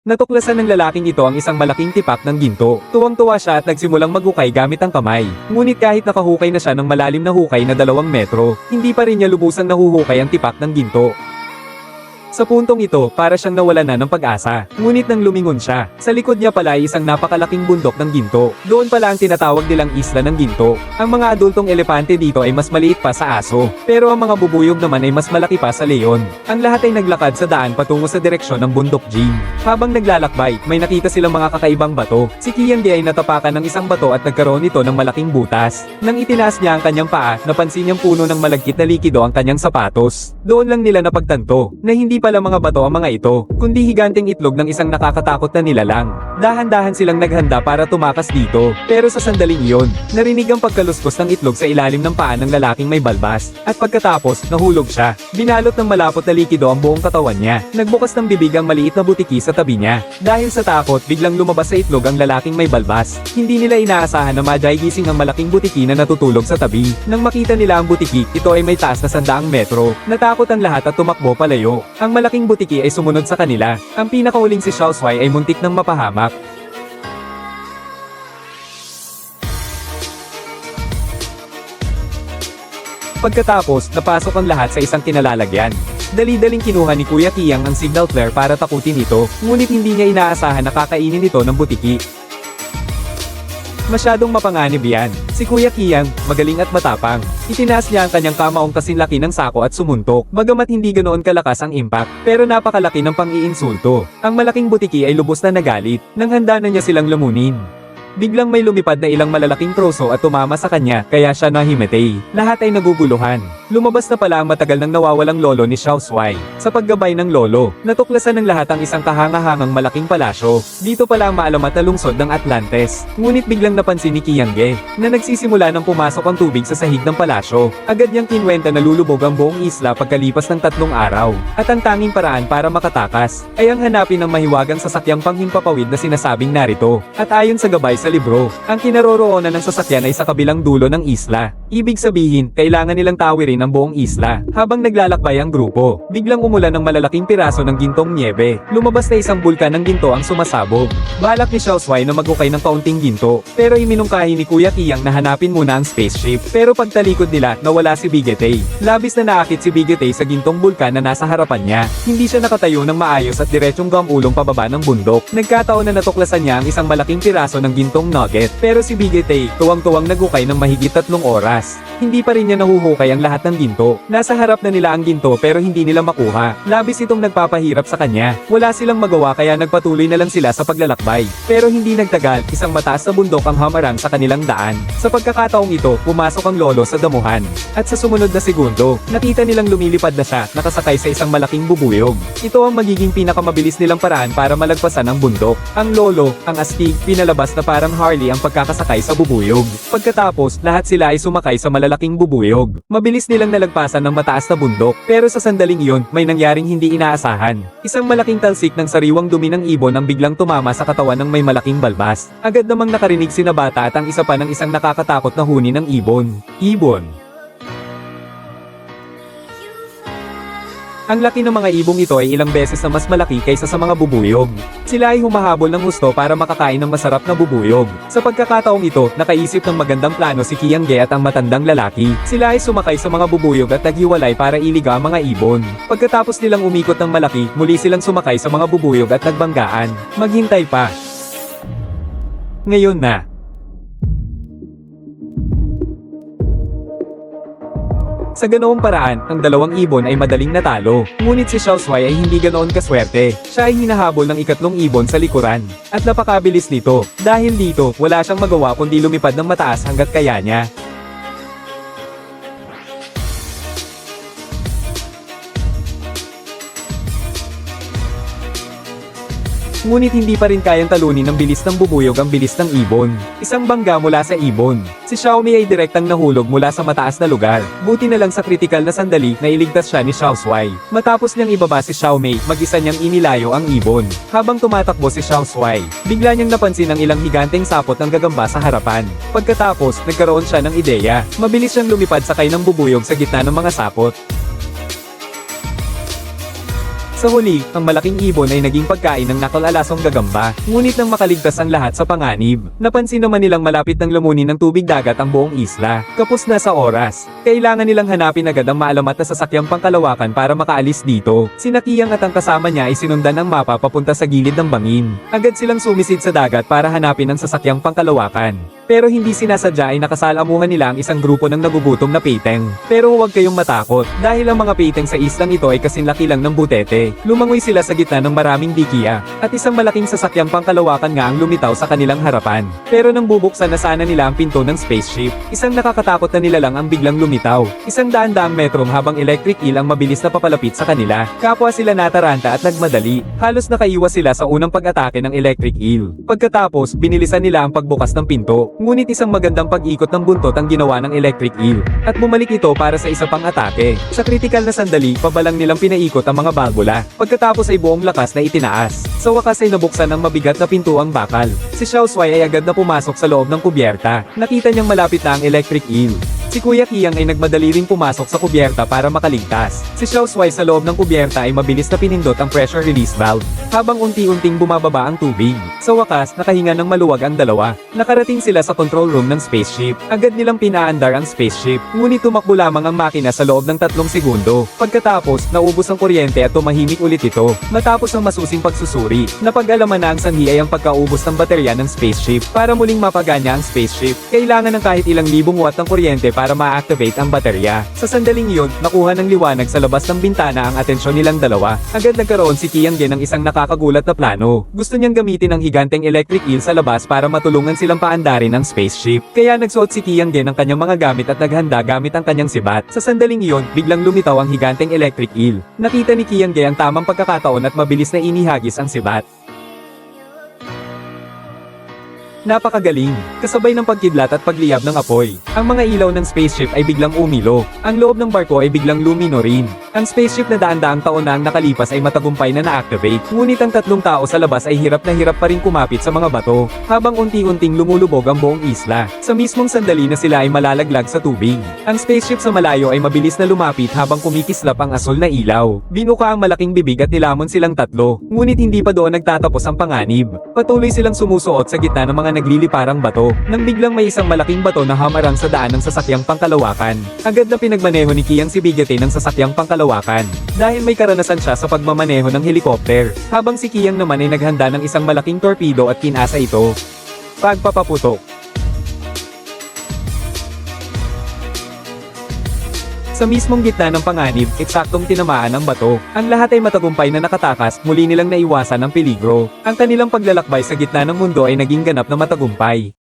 Natuklasan ng lalaking ito ang isang malaking tipak ng ginto. Tuwang-tuwa siya at nagsimulang maghukay gamit ang kamay. Ngunit kahit nakahukay na siya ng malalim na hukay na dalawang metro, hindi pa rin niya lubusang nahuhukay ang tipak ng ginto. Sa puntong ito, para siyang nawala na ng pag-asa. Ngunit nang lumingon siya, sa likod niya pala ay isang napakalaking bundok ng ginto. Doon pala ang tinatawag nilang isla ng ginto. Ang mga adultong elepante dito ay mas maliit pa sa aso, pero ang mga bubuyog naman ay mas malaki pa sa leon. Ang lahat ay naglakad sa daan patungo sa direksyon ng bundok Jing. Habang naglalakbay, may nakita silang mga kakaibang bato. Si Kian Ge ay natapakan ng isang bato at nagkaroon ito ng malaking butas. Nang itinaas niya ang kanyang paa, napansin niyang puno ng malagkit na likido ang kanyang sapatos. Doon lang nila napagtanto, na hindi pala mga bato ang mga ito, kundi higanteng itlog ng isang nakakatakot na nilalang. Dahan-dahan silang naghanda para tumakas dito, pero sa sandaling iyon, narinig ang pagkaluskos ng itlog sa ilalim ng paa ng lalaking may balbas, at pagkatapos, nahulog siya. Binalot ng malapot na likido ang buong katawan niya. Nagbukas ng bibig ang maliit na butiki sa tabi niya. Dahil sa takot, biglang lumabas sa itlog ang lalaking may balbas. Hindi nila inaasahan na maday gising ang malaking butiki na natutulog sa tabi. Nang makita nila ang butiki, ito ay may taas na sandaang metro. Natakot ang lahat at tumakbo palayo. Ang malaking butiki ay sumunod sa kanila. Ang pinakauling si Xiao Shuai ay muntik ng mapahamak. Pagkatapos, napasok ang lahat sa isang kinalalagyan. Dali-daling kinuha ni Kuya Kiyang ang signal flare para takutin ito, ngunit hindi niya inaasahan na kakainin ito ng butiki. Masyadong mapanganib yan. Si Kuya Kiyang, magaling at matapang. Itinaas niya ang kanyang kamaong kasinlaki ng sako at sumuntok. Bagamat hindi ganoon kalakas ang impact, pero napakalaki ng pang-iinsulto. Ang malaking butiki ay lubos na nagalit, nang handa na niya silang lamunin. Biglang may lumipad na ilang malalaking troso at tumama sa kanya, kaya siya nahimatay. Lahat ay naguguluhan. Lumabas na pala ang matagal nang nawawalang lolo ni Xiao Shuai. Sa paggabay ng lolo, natuklasan ng lahat ang isang kahangahangang malaking palasyo. Dito pala ang maalamat na lungsod ng Atlantes. Ngunit biglang napansin ni Qiang Ge, na nagsisimula ng pumasok ang tubig sa sahig ng palasyo. Agad niyang kinwenta na lulubog ang buong isla pagkalipas ng tatlong araw. At ang tanging paraan para makatakas, ay ang hanapin ng mahiwagang sasakyang panghimpapawid na sinasabing narito. At ayon sa gabay sa libro, ang kinaroroonan ng sasakyan ay sa kabilang dulo ng isla. Ibig sabihin, kailangan nilang tawirin ang buong isla. Habang naglalakbay ang grupo, biglang umulan ng malalaking piraso ng gintong niebe. Lumabas na isang bulkan ng ginto ang sumasabog. Balak ni Xiao Shuai na magukay ng kaunting ginto, pero iminungkahi ni Kuya Kiyang na hanapin muna ang spaceship. Pero pagtalikod nila, nawala si Bigetay. Labis na naakit si Bigetay sa gintong bulkan na nasa harapan niya. Hindi siya nakatayo ng maayos at diretsyong gamulong pababa ng bundok. Nagkataon na natuklasan niya ang isang malaking piraso ng gintong nugget. Pero si Bigetay, tuwang-tuwang nagukay ng mahigit tatlong oras. Hindi pa rin niya nahuhukay ang lahat ng ginto. Nasa harap na nila ang ginto pero hindi nila makuha. Labis itong nagpapahirap sa kanya. Wala silang magawa kaya nagpatuloy na lang sila sa paglalakbay. Pero hindi nagtagal, isang mataas na bundok ang hamarang sa kanilang daan. Sa pagkakataong ito, pumasok ang lolo sa damuhan. At sa sumunod na segundo, nakita nilang lumilipad na siya, nakasakay sa isang malaking bubuyog. Ito ang magiging pinakamabilis nilang paraan para malagpasan ang bundok. Ang lolo, ang astig, pinalabas na parang Harley ang pagkakasakay sa bubuyog. Pagkatapos, lahat sila ay sumakay sa malalaking bubuyog. Mabilis nilang nalagpasan ng mataas na bundok, pero sa sandaling iyon, may nangyaring hindi inaasahan. Isang malaking talsik ng sariwang dumi ng ibon ang biglang tumama sa katawan ng may malaking balbas. Agad namang nakarinig si Nabata at ang isa pa ng isang nakakatakot na huni ng ibon. Ibon. Ang laki ng mga ibong ito ay ilang beses na mas malaki kaysa sa mga bubuyog. Sila ay humahabol ng gusto para makakain ng masarap na bubuyog. Sa pagkakataong ito, nakaisip ng magandang plano si Kiang Ge at ang matandang lalaki. Sila ay sumakay sa mga bubuyog at naghiwalay para iliga ang mga ibon. Pagkatapos nilang umikot ng malaki, muli silang sumakay sa mga bubuyog at nagbanggaan. Maghintay pa. Ngayon na. Sa ganoong paraan, ang dalawang ibon ay madaling natalo. Ngunit si Xiao Shuai ay hindi ganoon kaswerte. Siya ay hinahabol ng ikatlong ibon sa likuran. At napakabilis nito. Dahil dito, wala siyang magawa kundi lumipad ng mataas hanggat kaya niya. Ngunit hindi pa rin kayang talunin ng bilis ng bubuyog ang bilis ng ibon. Isang bangga mula sa ibon. Si Xiaomi ay direktang nahulog mula sa mataas na lugar. Buti na lang sa kritikal na sandali na iligtas siya ni Xiao Shuai. Matapos niyang ibaba si Xiaomi, mag-isa niyang inilayo ang ibon. Habang tumatakbo si Xiao Shuai, bigla niyang napansin ang ilang higanteng sapot ng gagamba sa harapan. Pagkatapos, nagkaroon siya ng ideya. Mabilis siyang lumipad sakay ng bubuyog sa gitna ng mga sapot. Sa huli, ang malaking ibon ay naging pagkain ng nakalalasong gagamba, ngunit nang makaligtas ang lahat sa panganib, napansin naman nilang malapit ng lamunin ng tubig dagat ang buong isla. Kapos na sa oras. Kailangan nilang hanapin agad ang maalamat na sasakyang pangkalawakan para makaalis dito. Sina Kiyang at ang kasama niya ay sinundan ng mapa papunta sa gilid ng bangin. Agad silang sumisid sa dagat para hanapin ang sasakyang pangkalawakan. Pero hindi sinasadya ay nakasalamuhan nila ang isang grupo ng nagugutom na peteng. Pero huwag kayong matakot, dahil ang mga peteng sa islang ito ay kasinlaki lang ng butete. Lumangoy sila sa gitna ng maraming dikiya, at isang malaking sasakyang pangkalawakan nga ang lumitaw sa kanilang harapan. Pero nang bubuksan na sana nila ang pinto ng spaceship, isang nakakatakot na nila lang ang biglang lumitaw. Isang daan-daang metrom habang electric eel ang mabilis na papalapit sa kanila. Kapwa sila nataranta at nagmadali. Halos nakaiwas sila sa unang pag-atake ng electric eel. Pagkatapos, binilisan nila ang pagbukas ng pinto. Ngunit isang magandang pag-ikot ng buntot ang ginawa ng electric eel. At bumalik ito para sa isa pang atake. Sa kritikal na sandali, pabalang nilang pinaikot ang mga bagula. Pagkatapos ay buong lakas na itinaas. Sa wakas ay nabuksan ng mabigat na pinto ang bakal. Si Xiao Shuai ay agad na pumasok sa loob ng kubyerta. Nakita niyang malapit na ang electric eel. Si Kuya Kiyang ay nagmadali ring pumasok sa kubyerta para makaligtas. Si Xiao Shuai sa loob ng kubyerta ay mabilis na pinindot ang pressure release valve, habang unti-unting bumababa ang tubig. Sa wakas, nakahinga ng maluwag ang dalawa. Nakarating sila sa control room ng spaceship. Agad nilang pinaandar ang spaceship, ngunit tumakbo lamang ang makina sa loob ng tatlong segundo. Pagkatapos, naubos ang kuryente at tumahimik ulit ito. Matapos ang masusing pagsusuri, napag-alaman na ang sanhi ay ang pagkaubos ng baterya ng spaceship. Para muling mapagana ang spaceship, kailangan ng kahit ilang libong watt ng kuryente para ma-activate ang baterya. Sa sandaling iyon, nakuha ng liwanag sa labas ng bintana ang atensyon nilang dalawa. Agad nagkaroon si Kiang Gen ng isang nakakagulat na plano. Gusto niyang gamitin ang higanteng electric eel sa labas para matulungan silang paandarin ang spaceship. Kaya nagsuot si Kiang Gen ng kanyang mga gamit at naghanda gamit ang kanyang sibat. Sa sandaling iyon, biglang lumitaw ang higanteng electric eel. Nakita ni Kiang Gen ang tamang pagkakataon at mabilis na inihagis ang sibat. Napakagaling, kasabay ng pagkidlat at pagliyab ng apoy. Ang mga ilaw ng spaceship ay biglang umilo. Ang loob ng barko ay biglang lumino rin. Ang spaceship na daan-daang taon na ang nakalipas ay matagumpay na na-activate. Ngunit ang tatlong tao sa labas ay hirap na hirap pa rin kumapit sa mga bato, habang unti-unting lumulubog ang buong isla. Sa mismong sandali na sila ay malalaglag sa tubig. Ang spaceship sa malayo ay mabilis na lumapit habang kumikislap ang asul na ilaw. Binuka ang malaking bibig at nilamon silang tatlo, ngunit hindi pa doon nagtatapos ang panganib. Patuloy silang sumusuot sa gitna ng mga nagliliparang bato, nang biglang may isang malaking bato na hamarang sa daan ng sasakyang pangkalawakan. Agad na pinagmaneho ni Kiyang si Bigate ng sasakyang pangkalawakan, dahil may karanasan siya sa pagmamaneho ng helikopter, habang si Kiyang naman ay naghanda ng isang malaking torpedo at kinasa ito. Pagpapaputok. Sa mismong gitna ng panganib, eksaktong tinamaan ang bato. Ang lahat ay matagumpay na nakatakas, muli nilang naiwasan ang peligro. Ang kanilang paglalakbay sa gitna ng mundo ay naging ganap na matagumpay.